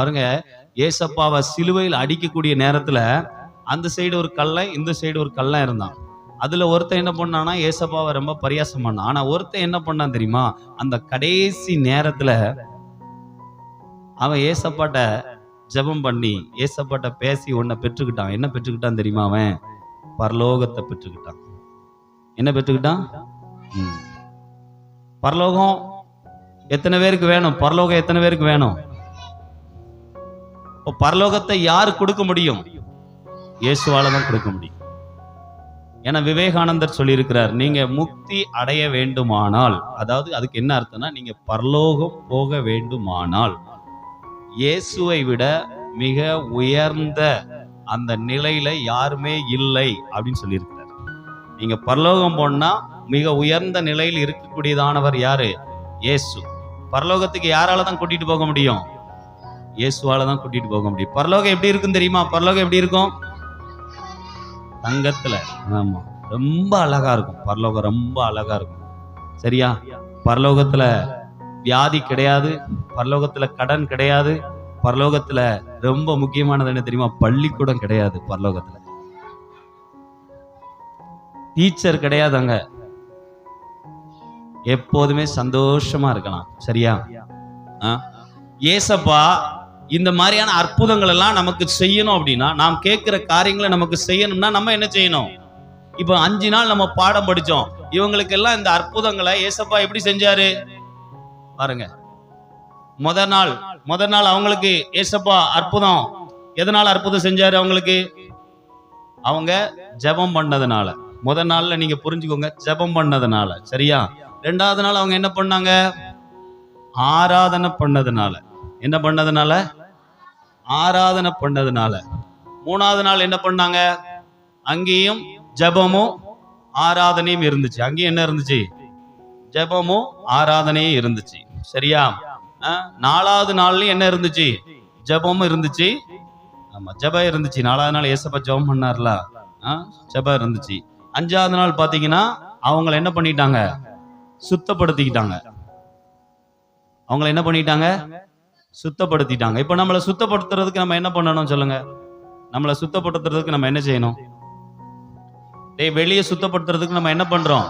பாருங்க ஏசப்பாவை சிலுவையில் அடிக்கக்கூடிய நேரத்துல அந்த சைடு ஒரு கல்லை இந்த சைடு ஒரு கள்ளன் இருந்தான். அதுல ஒருத்தன் என்ன பண்ணானா ஏசப்பாவை ரொம்ப பரியாசம் பண்ணான். ஆனா ஒருத்தன் என்ன பண்ணான் தெரியுமா? அந்த கடைசி நேரத்துல அவன் ஏசப்பாட்ட ஜெபம் பண்ணி ஏசப்பாட்ட பேசி உன்னை பெற்றுக்கிட்டான். என்ன பெற்றுக்கிட்டான் தெரியுமா அவன்? பரலோகத்தை பெற்றுக்கிட்டான். என்ன பெற்றுக்கிட்டான்? பரலோகம் எத்தனை பேருக்கு வேணும்? பரலோகம் எத்தனை பேருக்கு வேணும்? இப்போ பரலோகத்தை யார் கொடுக்க முடியும்? இயேசுவால தான் கொடுக்க முடியும். ஏன்னா விவேகானந்தர் சொல்லியிருக்கிறார் நீங்க முக்தி அடைய வேண்டுமானால் அதாவது அதுக்கு என்ன அர்த்தம்னா நீங்க பரலோகம் போக வேண்டுமானால் இயேசுவை விட மிக உயர்ந்த அந்த நிலையில யாருமே இல்லை அப்படின்னு சொல்லியிருக்கிறார். நீங்க பரலோகம் போனா மிக உயர்ந்த நிலையில் இருக்கக்கூடியதானவர் யாரு? இயேசு. பரலோகத்துக்கு யாரால தான் கூட்டிட்டு போக முடியும்? இயேசுவால தான் கூட்டிட்டு போக முடியும். பரலோகம் எப்படி இருக்கும் தெரியுமா? பரலோகம் எப்படி இருக்கும்? தங்கத்துல. ஆமா. ரொம்ப அழகா இருக்கும். பரலோகம் ரொம்ப அழகா இருக்கும். சரியா? பரலோகத்துல வியாதி கிடையாது. பரலோகத்துல கடன் கிடையாது. பரலோகத்துல ரொம்ப முக்கியமானது என்ன தெரியுமா? பள்ளிக்கூடம் கிடையாது பரலோகத்துல. டீச்சர் கிடையாது அங்க. எப்போதுமே சந்தோஷமா இருக்கலாம். சரியா? ஏசப்பா இந்த மாதிரியான அற்புதங்கள் எல்லாம் நமக்கு செய்யணும் அப்படின்னா நாம் கேட்குற காரியங்களை நமக்கு செய்யணும்னா நம்ம என்ன செய்யணும்? இப்போ அஞ்சு நாள் நம்ம பாடம் படித்தோம். இவங்களுக்கு எல்லாம் இந்த அற்புதங்களை ஏசப்பா எப்படி செஞ்சாரு? பாருங்க. முத நாள் முத நாள் அவங்களுக்கு ஏசப்பா அற்புதம். எதனால அற்புதம் செஞ்சாரு அவங்களுக்கு? அவங்க ஜெபம் பண்ணதுனால. முத நாள்ல நீங்க புரிஞ்சுக்கோங்க ஜெபம் பண்ணதுனால. சரியா? ரெண்டாவது நாள் அவங்க என்ன பண்ணாங்க? ஆராதனை பண்ணதுனால. என்ன பண்ணதுனால? ஆராதனை பண்ணதுனால. மூணாவது நாள் என்ன பண்ணாங்க? அங்கேயும் ஜெபமும் ஆராதனையும் இருந்துச்சு. அங்கேயும் என்ன இருந்துச்சு? ஜெபமும் ஆராதனையும் இருந்துச்சு. சரியா? நாலாவது நாள்லயும் என்ன இருந்துச்சு? ஜெபமும் இருந்துச்சு. ஆமா ஜெபம் இருந்துச்சு. நாலாவது நாள் ஏசப்பா ஜெபம் பண்ணார்ல. ஜபம் இருந்துச்சு. அஞ்சாவது நாள் பாத்தீங்கன்னா அவங்கள என்ன பண்ணிட்டாங்க? சுத்தப்படுத்திக்கிட்டாங்க. அவங்கள என்ன பண்ணிட்டாங்க? சுத்தப்படுத்திட்டாங்க. இப்போ நம்மளை சுத்தப்படுத்துறதுக்கு நம்ம என்ன பண்ணணும் சொல்லுங்க? நம்மளை சுத்தப்படுத்துறதுக்கு நம்ம என்ன செய்யணும்? டேய் வெளியே சுத்தப்படுத்துறதுக்கு நம்ம என்ன பண்றோம்?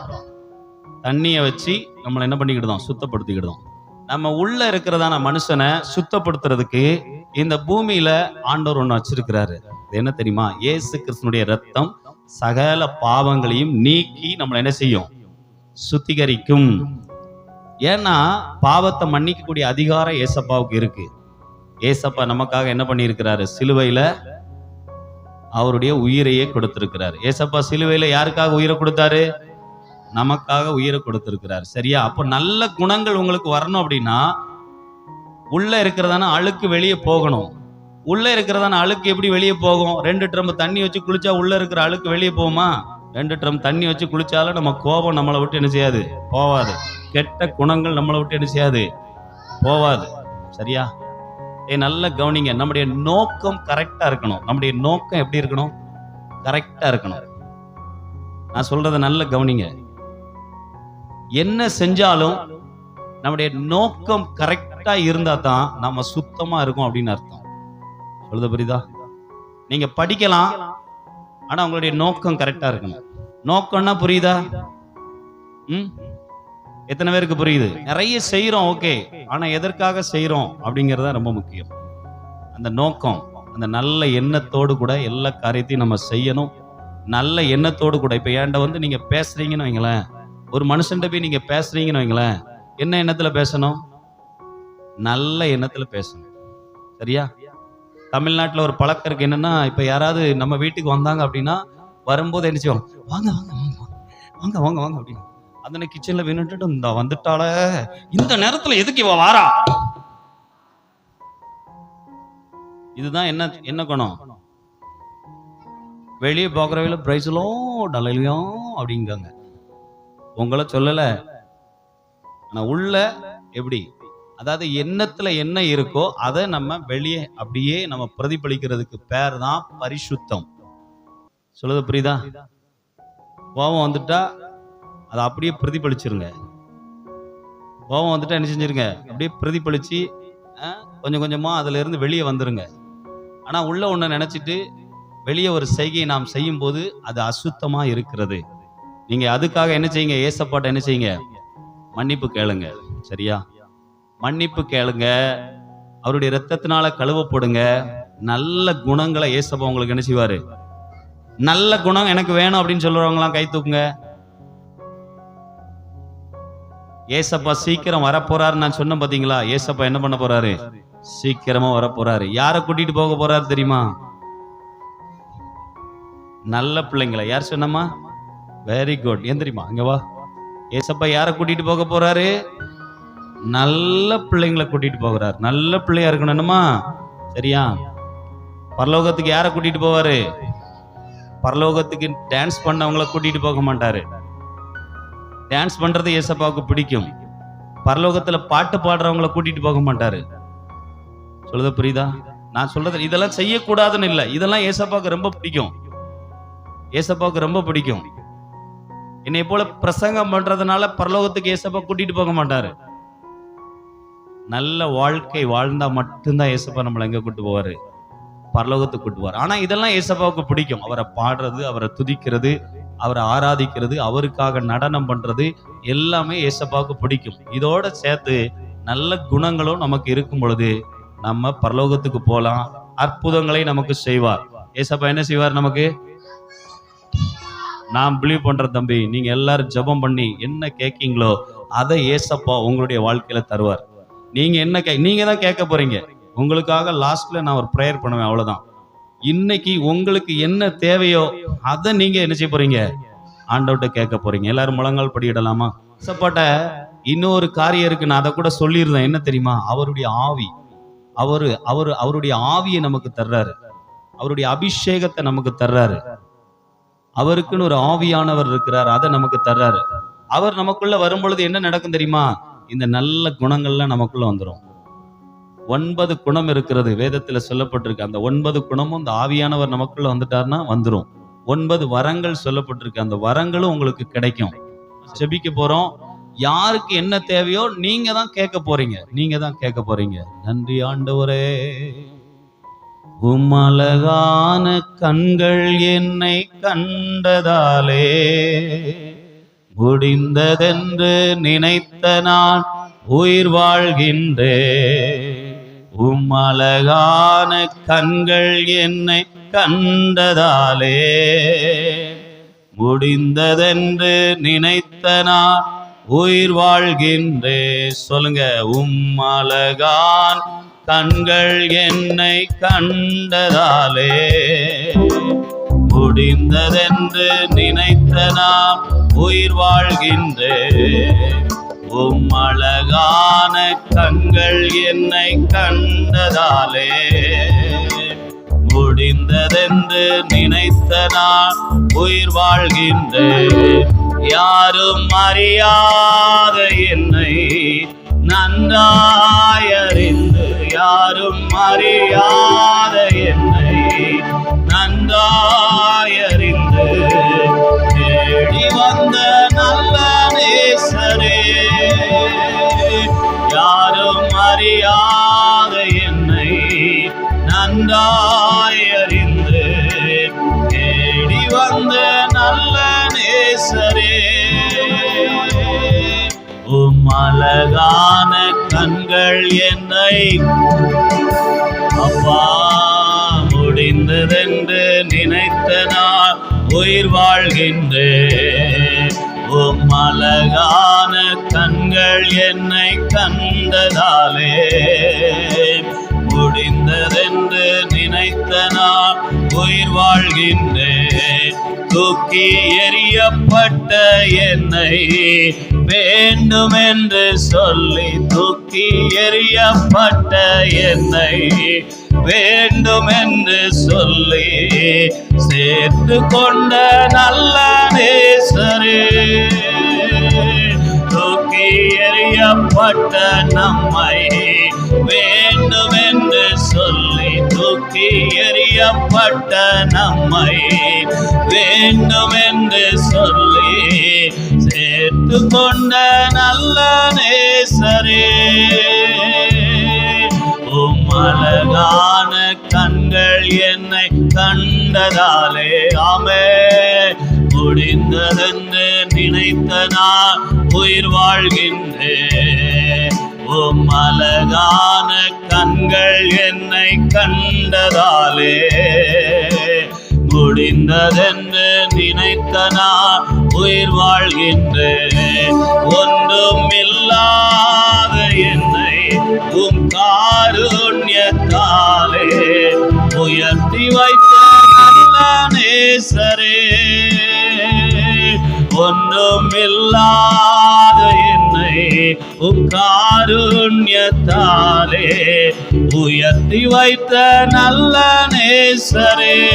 தண்ணியை வச்சு நம்மளை என்ன பண்ணிக்கிடுதோம்? சுத்தப்படுத்திக்கிடுதோம். நம்ம உள்ள இருக்கிறதான மனுஷனை சுத்தப்படுத்துறதுக்கு இந்த பூமியில ஆண்டவர் ஒன்று வச்சிருக்கிறாரு. என்ன தெரியுமா? ஏசு கிருஷ்ணனுடைய ரத்தம் சகல பாவங்களையும் நீக்கி நம்மளை என்ன செய்யும்? சுத்திகரிக்கும். ஏன்னா பாவத்தை மன்னிக்கக்கூடிய அதிகாரம் ஏசப்பாவுக்கு இருக்கு. ஏசப்பா நமக்காக என்ன பண்ணியிருக்கிறாரு? சிலுவையில் அவருடைய உயிரையே கொடுத்திருக்கிறார். ஏசப்பா சிலுவையில் யாருக்காக உயிரை கொடுத்தாரு? நமக்காக உயிரை கொடுத்திருக்கிறார். சரியா? அப்போ நல்ல குணங்கள் உங்களுக்கு வரணும் அப்படின்னா உள்ள இருக்கிறதான அழுக்கு வெளியே போகணும். உள்ள இருக்கிறதான அழுக்கு எப்படி வெளியே போகும்? ரெண்டு ட்ரம் தண்ணி வச்சு குளிச்சா உள்ள இருக்கிற அழுக்கு வெளியே போகுமா? ரெண்டு ட்ரம் தண்ணி வச்சு குளிச்சாலும் நம்ம கோபம் நம்மளை விட்டு என்ன செய்யாது? போவாது. கெட்ட குணங்கள் நம்மளை விட்டு என்ன செய்யாது? போவாது. சரியா? ஏ நல்ல கவனிங்க. நம்முடைய நோக்கம் கரெக்டா இருக்கணும். நம்முடைய நோக்கம் எப்படி இருக்கணும்? கரெக்டா இருக்கணும். நான் சொல்றத நல்ல கவனிங்க. என்ன செஞ்சாலும் நம்முடைய நோக்கம் கரெக்டா இருந்தா தான் நம்ம சுத்தமா இருக்கும் அப்படின்னு அர்த்தம். சொல்லுது புரியுதா? நீங்க படிக்கலாம் ஆனா உங்களுடைய நோக்கம் கரெக்டா இருக்கணும். நோக்கம்னா புரியுதா? ம்? எத்தனை பேருக்கு புரியுது? நிறைய செய்கிறோம் ஓகே ஆனா எதற்காக செய்கிறோம் அப்படிங்கிறது தான் ரொம்ப முக்கியம். அந்த நோக்கம் அந்த நல்ல எண்ணத்தோடு கூட எல்லா காரியத்தையும் நம்ம செய்யணும். நல்ல எண்ணத்தோடு கூட இப்ப ஏன்ட வந்து நீங்க பேசுறீங்கன்னு வைங்களேன். ஒரு மனுஷன்ட்ட போய் நீங்க பேசுறீங்கன்னு வைங்களேன். என்ன எண்ணத்துல பேசணும்? நல்ல எண்ணத்துல பேசணும். சரியா? தமிழ்நாட்டில் ஒரு பழக்கம் இருக்கு என்னன்னா இப்போ யாராவது நம்ம வீட்டுக்கு வந்தாங்க அப்படின்னா வரும்போது என்ன செய்வோம் வாங்க வாங்க வாங்க வாங்க வாங்க வாங்க வாங்க அப்படின்னு. அந்த கிச்சன்ல வேணுட்டு இந்த வந்துட்டால இந்த நேரத்துல எதுக்கு இவ வாரா இதுதான் என்ன என்ன குணம்? வெளியே பார்க்குறவையில பிரைஸ்லோ டலையிலையோ அப்படிங்காங்க உங்களை சொல்லல. ஆனா உள்ள எப்படி? அதாவது எண்ணத்துல என்ன இருக்கோ அதை நம்ம வெளியே அப்படியே நம்ம பிரதிபலிக்கிறதுக்கு பேர் தான் பரிசுத்தம். சொல்லுது புரியுதா? கோபம் வந்துட்டா அதை அப்படியே பிரதிபலிச்சிருங்க. கோபம் வந்துட்டு என்ன செஞ்சிருங்க? அப்படியே பிரதிபலிச்சு கொஞ்சம் கொஞ்சமாக அதிலிருந்து வெளியே வந்துருங்க. ஆனால் உள்ள ஒன்றை நினச்சிட்டு வெளியே ஒரு செய்கையை நாம் செய்யும் போது அது அசுத்தமாக இருக்கிறது. நீங்கள் அதுக்காக என்ன செய்யுங்க? ஏசப்பாட்ட என்ன செய்யுங்க? மன்னிப்பு கேளுங்க. சரியா? மன்னிப்பு கேளுங்க. அவருடைய ரத்தத்தினால கழுவப்படுங்க. நல்ல குணங்களை ஏசப்பா உங்களுக்கு என்ன செய்வார்? நல்ல குணம் எனக்கு வேணும் அப்படின்னு சொல்கிறவங்களாம் கை தூக்குங்க. ஏசப்பா சீக்கிரம் வரப்போறாரு நான் சொன்னேன் பாத்தீங்களா? ஏசப்பா என்ன பண்ண போறாரு? சீக்கிரமா வரப்போறாரு. யாரை கூட்டிட்டு போக போறாரு தெரியுமா? நல்ல பிள்ளைங்களா. யார் சொன்னம்மா? வெரி குட் ஏன் தெரியுமா? இங்க வா. ஏசப்பா யாரை கூட்டிட்டு போக போறாரு? நல்ல பிள்ளைங்களை கூட்டிட்டு போகிறார். நல்ல பிள்ளையா இருக்கணுமா. சரியா? பரலோகத்துக்கு யாரை கூட்டிட்டு போவாரு? பரலோகத்துக்கு டான்ஸ் பண்ணவங்கள கூட்டிட்டு போக மாட்டாரு. டான்ஸ் பண்றது ஏசப்பாவுக்கு பிடிக்கும். பரலோகத்துல பாட்டு பாடுறவங்கள கூட்டிட்டு போக மாட்டாரு. சொல்லுத புரியுதா? நான் சொல்றது இதெல்லாம் செய்யக்கூடாதுன்னு இல்லை. இதெல்லாம் ஏசப்பாவுக்கு ரொம்ப பிடிக்கும். ஏசப்பாவுக்கு ரொம்ப பிடிக்கும். என்னை போல பிரசங்கம் பண்றதுனால பரலோகத்துக்கு ஏசப்பா கூட்டிட்டு போக மாட்டாரு. நல்ல வாழ்க்கை வாழ்ந்தா மட்டும்தான் ஏசப்பா நம்மளை எங்க கூட்டு போவாரு? பரலோகத்துக்கு கூட்டு போவார். ஆனா இதெல்லாம் ஏசப்பாவுக்கு பிடிக்கும். அவரை பாடுறது அவரை துதிக்கிறது அவரை ஆராதிக்கிறது அவருக்காக நடனம் பண்ணுறது எல்லாமே ஏசப்பாவுக்கு பிடிக்கும். இதோட சேர்த்து நல்ல குணங்களும் நமக்கு இருக்கும் பொழுது நம்ம பரலோகத்துக்கு போகலாம் அற்புதங்களை நமக்கு செய்வார். ஏசப்பா என்ன செய்வார் நமக்கு? நான் பிலீவ் பண்ணுற தம்பி நீங்கள் எல்லாரும் ஜெபம் பண்ணி என்ன கேட்கீங்களோ அதை ஏசப்பா உங்களுடைய வாழ்க்கையில் தருவார். நீங்கள் என்ன கே நீங்கள் தான் கேட்க போகிறீங்க உங்களுக்காக லாஸ்ட்டில் நான் ஒரு ப்ரேயர் பண்ணுவேன் அவ்வளோதான் இன்னைக்கு உங்களுக்கு என்ன தேவையோ அதை நீங்க என்ன செய்ய போறீங்க? ஆண்டவர்கிட்ட கேட்க போறீங்க. எல்லாரும் முழங்கால் படியிடலாமா? சப்பாட்ட இன்னொரு காரியம் இருக்கு. நான் அதை கூட சொல்லியிருந்தேன். என்ன தெரியுமா? அவருடைய ஆவி. அவரு அவரு அவருடைய ஆவியை நமக்கு தர்றாரு. அவருடைய அபிஷேகத்தை நமக்கு தர்றாரு. அவருக்குன்னு ஒரு ஆவியானவர் இருக்கிறார். அதை நமக்கு தர்றாரு. அவர் நமக்குள்ள வரும்பொழுது என்ன நடக்கும் தெரியுமா? இந்த நல்ல குணங்கள்லாம் நமக்குள்ள வந்துடும் ஒன்பது குணம் இருக்கிறது. வேதத்துல சொல்லப்பட்டிருக்கு. அந்த ஒன்பது குணமும் இந்த ஆவியானவர் நமக்குள்ள வந்துட்டார்னா வந்துடும் ஒன்பது வரங்கள் சொல்லப்பட்டிருக்கு. அந்த வரங்களும் உங்களுக்கு கிடைக்கும். செபிக்க போறோம். யாருக்கு என்ன தேவையோ நீங்க தான் கேட்க போறீங்க. நீங்க தான் கேட்க போறீங்க. நன்றி ஆண்டவரே. உமலகான கண்கள் என்னை கண்டதாலே முடிந்ததென்று நினைத்த நான் உயிர் வாழ்கின்றே உம்மழகான கண்கள் என்னை கண்டதாலே. முடிந்ததென்று நினைத்த நான் உயிர் வாழ்கின்றே சொல்லுங்க உம்மழகான் கண்கள் என்னை கண்டதாலே. முடிந்ததென்று நினைத்த நான் உயிர் வாழ்கின்றே உம் அழகான கண்கள் என்னை கண்டதாலே. முடிந்ததென்று நினைத்த நான் உயிர் வாழ்கின்றேன். யாரும் அறியாத என்னை நன்றாயறிந்து யாரும் அறியாத என்னை நன்றாயறிந்து அழகான கண்கள் என்னை அப்பா முடிந்ததென்று நினைத்த நான் உயிர் வாழ்கின்றேன். உம் அழகான கண்கள் என்னை கண்டதாலே முடிந்ததென்று நினைத்த நான் உயிர் வாழ்கின்றேன். தூக்கி எறியப்பட்ட என்னை வேண்டும் என்று சொல்லி தூக்கி எறியப்பட்ட என்னை வேண்டும் என்று சொல்லி சேர்த்து கொண்ட நல்ல நேசரே. தூக்கி எறியப்பட்ட நம்மை வேண்டும் என்று சொல்லி தூக்கி எறியப்பட்ட நம்மை கொண்ட நல்ல நேசரே. உம் அழகான கண்கள் என்னை கண்டதாலே ஆமே. முடிந்ததென்று நினைத்த நான் உயிர் வாழ்கின்றேன். உம் அழகான கண்கள் என்னை கண்டதாலே முடிந்ததென்று நினைத்த நான் உயிர் வாழ்கின்றேன். ஒன்றும் இல்லாத என்னை உம் காருண்யத்தாலே உயர்த்தி வைத்த நல்ல நேசரே. ஒன்றும் இல்லாத உக்காருண்யத்தாலே உயர்த்தி வைத்த நல்ல நேசரே.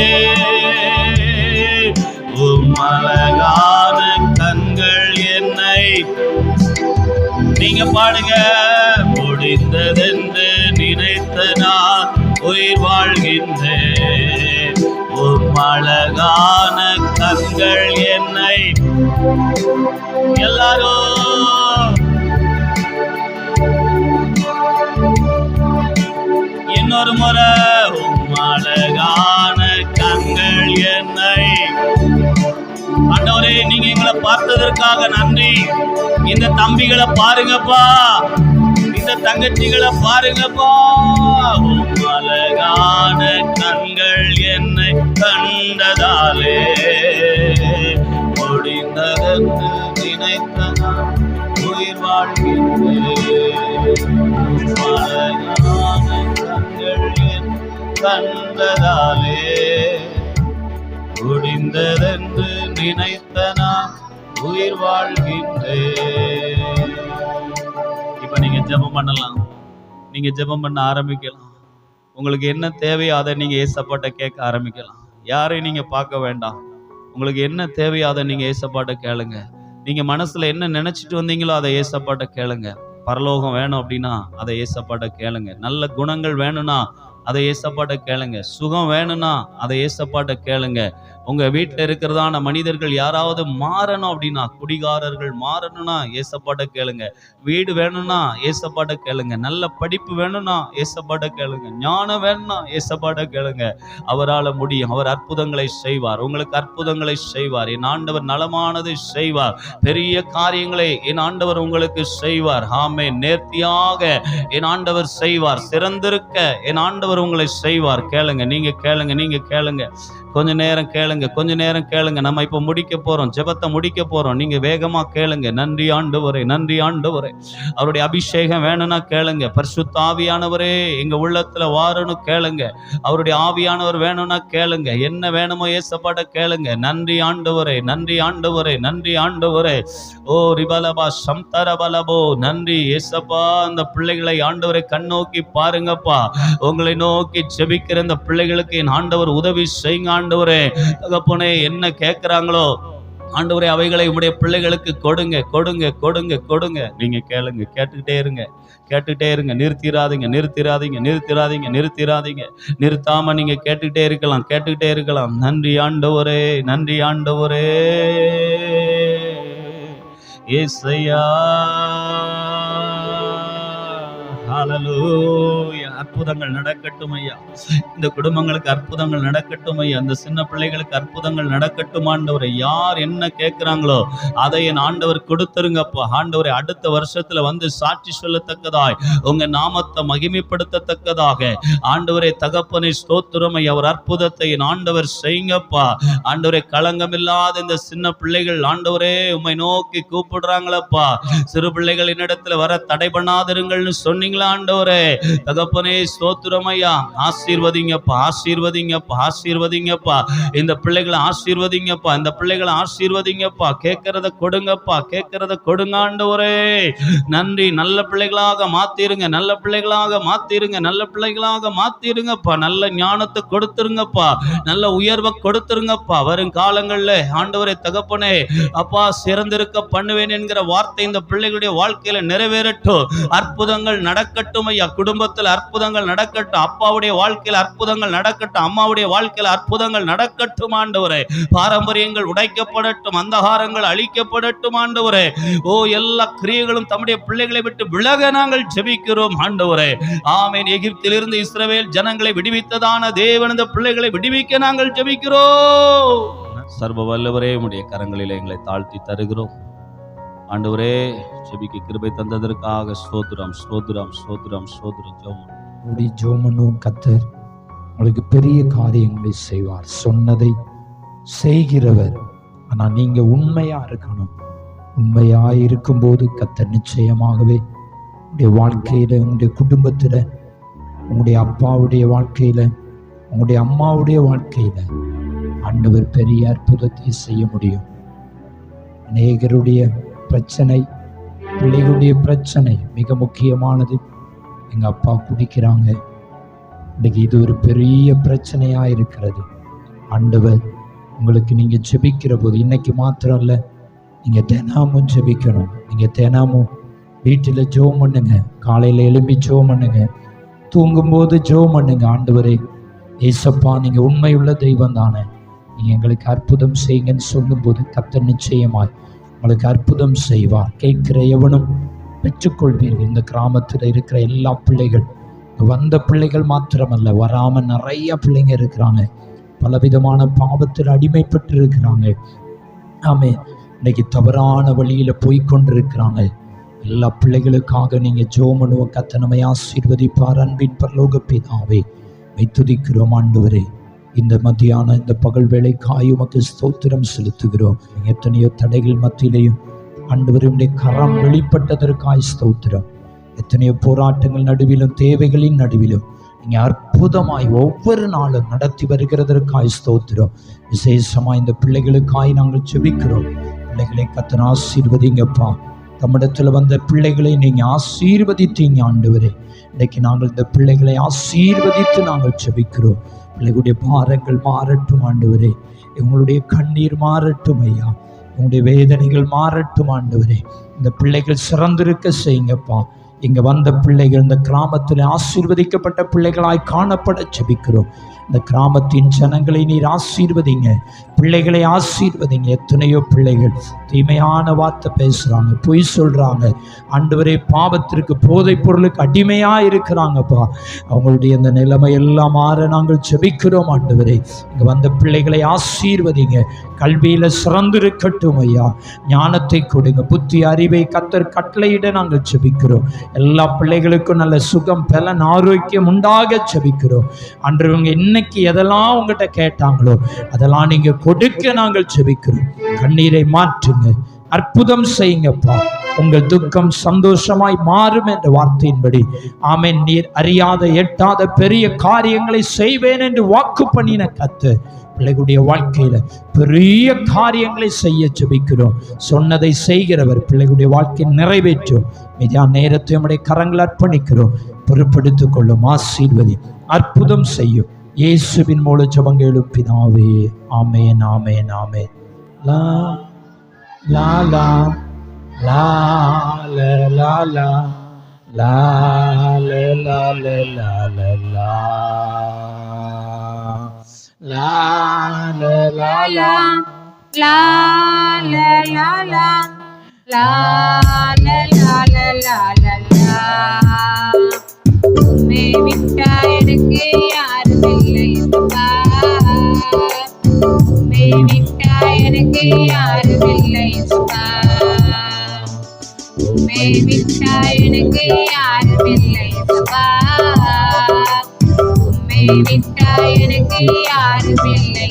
உம் கண்கள் என்னை. நீங்க பாடுங்க முடிந்ததென்று நினைத்த நான் உயிர் வாழ்கின்றேன். உம் அழகான கண்கள் என்னை. எல்லாரும் இன்னொரு முறை உம் அழகான கண்கள் என்னை. ஆண்டவரே நீங்க எங்களை பார்த்ததற்காக நன்றி. இந்த தம்பிகளை பாருங்கப்பா. இந்த தங்கச்சிகளை பாருங்கப்பா. உம் அழகான கண்கள் என்னை கண்டதாலே. முடிந்ததற்கு நினைத்ததான் உயிர் வாழ்கின்றேன். கண்டதாலே. முடிந்ததென்று நினைத்த நான் உயிர் வாழ்கின்றேன். இப்ப நீங்க ஜெபம் பண்ணலாம். நீங்க ஜெபம் பண்ண ஆரம்பிக்கலாம். உங்களுக்கு என்ன தேவையோ அதை நீங்க ஏசப்பாட்ட கேட்க ஆரம்பிக்கலாம். யாரையும் நீங்க பார்க்க வேண்டாம். உங்களுக்கு என்ன தேவையோ அதை நீங்க ஏசப்பாட்ட கேளுங்க. நீங்க மனசுல என்ன நினைச்சிட்டு வந்தீங்களோ அதை ஏசப்பாட்ட கேளுங்க. பரலோகம் வேணும் அப்படின்னா அதை ஏசப்பாட்ட கேளுங்க. நல்ல குணங்கள் வேணும்னா அதை ஏசப்பாட்ட கேளுங்க. சுகம் வேணும்னா அதை ஏசப்பாட்ட கேளுங்க. உங்க வீட்டில் இருக்கிறதான மனிதர்கள் யாராவது மாறணும் அப்படின்னா குடிகாரர்கள் மாறணும்னா ஏசப்பாட்ட கேளுங்க. வீடு வேணும்னா ஏசப்பாட்ட கேளுங்க. நல்ல படிப்பு வேணும்னா ஏசப்பாட்ட கேளுங்க. ஞானம் வேணும்னா ஏசப்பாட்ட கேளுங்க. அவரால் முடியும். அவர் அற்புதங்களை செய்வார். உங்களுக்கு அற்புதங்களை செய்வார். என் ஆண்டவர் நலமானதை செய்வார். பெரிய காரியங்களை என் ஆண்டவர் உங்களுக்கு செய்வார். ஆமே நேர்த்தியாக என் ஆண்டவர் செய்வார். சிறந்திருக்க என் ஆண்டவர் உங்களை செய்வார். கேளுங்க. நீங்க கேளுங்க. நீங்க கேளுங்க. கொஞ்ச நேரம் கேளுங்க கொஞ்ச நேரம் கேளுங்க. நம்ம இப்போ முடிக்க போறோம் ஜெபத்தை முடிக்க போறோம். நீங்க வேகமாக கேளுங்க. நன்றி ஆண்டவரே நன்றி ஆண்டவரே. அவருடைய அபிஷேகம் வேணும்னா கேளுங்க. பரிசுத்த ஆவியானவரே எங்க உள்ளத்துல வாரணும் கேளுங்க. அவருடைய ஆவியானவர் வேணும்னா கேளுங்க. என்ன வேணுமோ ஏசப்பாட்ட கேளுங்க. நன்றி ஆண்டவரே நன்றி ஆண்டவரே நன்றி ஆண்டவரே. ஓ ரிபலபா சம்தரபலபோ. நன்றி ஏசப்பா அந்த பிள்ளைகளை ஆண்டவரை கண்ணோக்கி பாருங்கப்பா. உங்களை நோக்கி ஜெபிக்கிற இந்த பிள்ளைகளுக்கு என் ஆண்டவர் உதவி செய்யுங்க ஆண்டவரே தகப்பனே என்ன கேட்குறாங்களோ ஆண்டவரே அவைகளை உடைய பிள்ளைகளுக்கு கொடுங்க கொடுங்க கொடுங்க கொடுங்க. நீங்க கேளுங்க கேட்டுக்கிட்டே இருங்க கேட்டுக்கிட்டே இருங்க நிறுத்திராதீங்க நிறுத்திராதீங்க நிறுத்திராதீங்க நிறுத்திராதீங்க. நிறுத்தாம நீங்க கேட்டுக்கிட்டே இருக்கலாம் கேட்டுக்கிட்டே இருக்கலாம். நன்றி ஆண்டவரே நன்றி ஆண்டவரே. ஏசையா. ஹலலூ அற்புதங்கள் நடக்கட்டும் ஐயா. இந்த குடும்பங்களுக்கு அற்புதங்கள் நடக்கட்டும் ஐயா. அந்த சின்ன பிள்ளைகளுக்கு அற்புதங்கள் நடக்கட்டும் ஆண்டவரை. யார் என்ன கேட்குறாங்களோ அதை என் ஆண்டவர் கொடுத்துருங்கப்பா. ஆண்டவரை அடுத்த வருஷத்துல வந்து சாட்சி சொல்லத்தக்கதாய். உங்க நாமத்தை மகிமைப்படுத்தத்தக்கதாக. ஆண்டவரை தகப்பனை ஸ்தோத்திரம் ஐயா. ஒரு அற்புதத்தை என் ஆண்டவர் செய்யுங்கப்பா. ஆண்டவரை களங்கமில்லாத இந்த சின்ன பிள்ளைகள் ஆண்டவரே உம்மை நோக்கி கூப்பிடுறாங்களப்பா. சிறு பிள்ளைகள் என்னிடத்துல வர தடை பண்ணாதிருங்கள்னு சொன்னீங்களா ஆண்டவரே? தகப்பனே ஸ்தோத்திரம் ஐயா ஆசீர்வதிங்கப்பா ஆசீர்வதிங்கப்பா ஆசீர்வதிங்கப்பா. இந்த பிள்ளைகளை ஆசீர்வதிங்கப்பா இந்த பிள்ளைகளை ஆசீர்வதிங்கப்பா. கேட்கறத கொடுங்கப்பா கேட்கறத கொடுங்க ஆண்டவரே. நன்றி நல்ல பிள்ளைகளாக மாத்திருங்க நல்ல பிள்ளைகளாக மாத்திருங்க நல்ல பிள்ளைகளாக மாத்திருங்கப்பா. நல்ல ஞானத்தை கொடுத்துருங்கப்பா நல்ல உயர்வை கொடுத்துருங்கப்பா. வரும் காலங்களில் ஆண்டவரை தகப்பனே அப்பா சிறந்திருக்க பண்ணுவேன் என்கிற வார்த்தை இந்த பிள்ளைகளுடைய வாழ்க்கையில நிறைவேறட்டும். அற்புதங்கள் நடக்கட்டும் ஐயா. குடும்பத்தில் அற்புதங்கள் அற்புதங்கள் நடக்கட்டும். அப்பாவுடைய வாழ்க்கையில் அற்புதங்கள் நடக்கட்டும். அம்மாவுடைய வாழ்க்கையில் அற்புதங்கள் நடக்கட்டும் ஆண்டவரே. பாரம்பரியங்கள் உடைக்கப்படட்டும் அந்தகாரங்கள் அழிக்கப்படட்டும் ஆண்டவரே. ஓ எல்லா கிரியைகளும் தம்முடைய பிள்ளைகளை விட்டு விலக நாங்கள் ஜெபிக்கிறோம் ஆண்டவரே. ஆமென். எகிப்திலிருந்து இஸ்ரவேல் ஜனங்களை விடுவித்ததான தேவன் இந்த பிள்ளைகளை விடுவிக்க நாங்கள் ஜெபிக்கிறோம். சர்வ வல்லவரே உடைய கரங்களில் எங்களை தாழ்த்தி தருகிறோம். ஆண்டவரே செபிக்கு கிருபை தந்ததற்காக ஸ்தோத்ரம் ஸ்தோத்ரம் ஸ்தோத்ரம் ஸ்தோத்ரம் ஜோமன் உங்களுடைய ஜோமனும் கத்தர் உங்களுக்கு பெரிய காரியங்களை செய்வார். சொன்னதை செய்கிறவர். ஆனால் நீங்க உண்மையா இருக்கணும். உண்மையா இருக்கும்போது கத்தர் நிச்சயமாகவே உங்களுடைய வாழ்க்கையில உங்களுடைய குடும்பத்துல உங்களுடைய அப்பாவுடைய வாழ்க்கையில உங்களுடைய அம்மாவுடைய வாழ்க்கையில ஆண்டவர் பெரிய அற்புதத்தை செய்ய முடியும். அநேகருடைய பிரச்சனை பிள்ளைகளுடைய பிரச்சனை மிக முக்கியமானது. எங்கள் அப்பா குடிக்கிறாங்க. இன்றைக்கி இது ஒரு பெரிய பிரச்சனையாக இருக்கிறது. ஆண்டவர் உங்களுக்கு நீங்கள் ஜெபிக்கிற போது இன்னைக்கு மாத்திரம் இல்லை நீங்கள் தினமும் ஜெபிக்கணும். நீங்கள் தினமும் வீட்டில் ஜோம் பண்ணுங்க. காலையில் எழும்பி ஜோம் பண்ணுங்க. தூங்கும்போது ஜோம் பண்ணுங்க. ஆண்டவரே ஏசப்பா நீங்கள் உண்மையுள்ள தெய்வம் தானே நீங்கள் எங்களுக்கு அற்புதம் செய்யுங்கன்னு சொல்லும்போது கத்த நிச்சயமாய் உங்களுக்கு அற்புதம் செய்வார். கேட்கிற எவனும் பெற்றுக்கொள்வீர்கள். இந்த கிராமத்தில் இருக்கிற எல்லா பிள்ளைகள் வந்த பிள்ளைகள் மாத்திரமல்ல வராமல் நிறைய பிள்ளைங்க இருக்கிறாங்க. பலவிதமான பாவத்தில் அடிமைப்பட்டு இருக்கிறாங்க ஆமே இன்னைக்கு தவறான வழியில் போய்கொண்டிருக்கிறாங்க எல்லா பிள்ளைகளுக்காக நீங்கள் ஜோமனுவ கத்தனமை ஆசீர்வதிப்பார் அன்பின் பரலோக பிதாவே வைத்துதிக்கிறோம் ஆண்டவரே. இந்த மத்தியான இந்த பகல் வேலைக்காய் உமக்கு ஸ்தோத்திரம் செலுத்துகிறோம். எத்தனையோ தடைகள் மத்தியிலையும் ஆண்டவருடைய கரம் வெளிப்பட்டதற்காய் ஸ்தோத்திரம். எத்தனையோ போராட்டங்கள் நடுவிலும் தேவைகளின் நடுவிலும் நீங்கள் அற்புதமாய் ஒவ்வொரு நாளும் நடத்தி வருகிறதற்காய் ஸ்தோத்திரம். விசேஷமாக இந்த பிள்ளைகளுக்காய் நாங்கள் செபிக்கிறோம் பிள்ளைகளை கத்தன ஆசீர்வதிங்கப்பா. தமிழத்தில் வந்த பிள்ளைகளை நீங்கள் ஆசீர்வதித்தீங்க ஆண்டவரே. இன்னைக்கு நாங்கள் இந்த பிள்ளைகளை ஆசீர்வதித்து நாங்கள் செபிக்கிறோம் பிள்ளைகளுடைய பாரங்கள் மாறட்டும் ஆண்டவரே. எங்களுடைய கண்ணீர் மாறட்டும் ஐயா. உங்களுடைய வேதனைகள் மாறட்டும் ஆண்டவரே. இந்த பிள்ளைகள் சிறந்திருக்க செய்யுங்கப்பா. இங்கே வந்த பிள்ளைகள் இந்த கிராமத்தில் ஆசீர்வதிக்கப்பட்ட பிள்ளைகளாய் காணப்பட செபிக்கிறோம். இந்த கிராமத்தின் ஜனங்களை நீர் ஆசீர்வதிங்க. பிள்ளைகளை ஆசீர்வதிங்க. எத்தனையோ பிள்ளைகள் தீமையான வார்த்தை பேசுகிறாங்க பொய் சொல்கிறாங்க ஆண்டவரே பாவத்திற்கு போதைப் பொருளுக்கு அடிமையாக இருக்கிறாங்கப்பா. அவங்களுடைய அந்த நிலைமை எல்லாம் மாற நாங்கள் ஜெபிக்கிறோம் ஆண்டவரே. இங்கே வந்த பிள்ளைகளை ஆசீர்வதிங்க. கல்வியில் சிறந்திருக்கட்டும் ஐயா. ஞானத்தை கொடுங்க. புத்தி அறிவை கத்தர் கட்டளையிட நாங்கள் ஜெபிக்கிறோம். எல்லா பிள்ளைகளுக்கும் நல்ல சுகம் பலன் ஆரோக்கியம் உண்டாக ஜெபிக்கிறோம். அன்று இவங்க இன்னைக்கு எதெல்லாம் உங்ககிட்ட கேட்டாங்களோ அதெல்லாம் நீங்க கொடுக்க நாங்கள் செபிக்கிறோம் கண்ணீரை மாற்றுங்க. அற்புதம் செய்யுங்கப்பா. உங்கள் துக்கம் சந்தோஷமாய் மாறும் என்ற வார்த்தையின்படி. ஆமென். நீர் அறியாத எட்டாத பெரிய காரியங்களை செய்வேன் என்று வாக்கு பண்ணின கத்து பிள்ளைகளுடைய வாழ்க்கையில பெரிய காரியங்களை செய்ய செபிக்கிறோம் சொன்னதை செய்கிறவர் பிள்ளைகளுடைய வாழ்க்கையை நிறைவேற்றும். மிதியா நேரத்தை உடைய கரங்கள் அர்ப்பணிக்கிறோம். பொறுப்படுத்திக் கொள்ளும் ஆசீர்வதி அற்புதம் செய்யும். இயேசுவின் மூலம் ஜபங்களும் எழுப்பினாவே. ஆமேன் ஆமேன் ஆமேன். லா லா லா லா லா லா லா லா லா லா லா லா லா லா. லா லா லா La la உம்மை விட்டா எனக்கு இல்லை அப்பா. விட்டா எனக்கு யாரும் இல்லை அப்பா. விட்டா எனக்கு யாரும் இல்லை விட்டா எனக்கு யாரும் இல்லை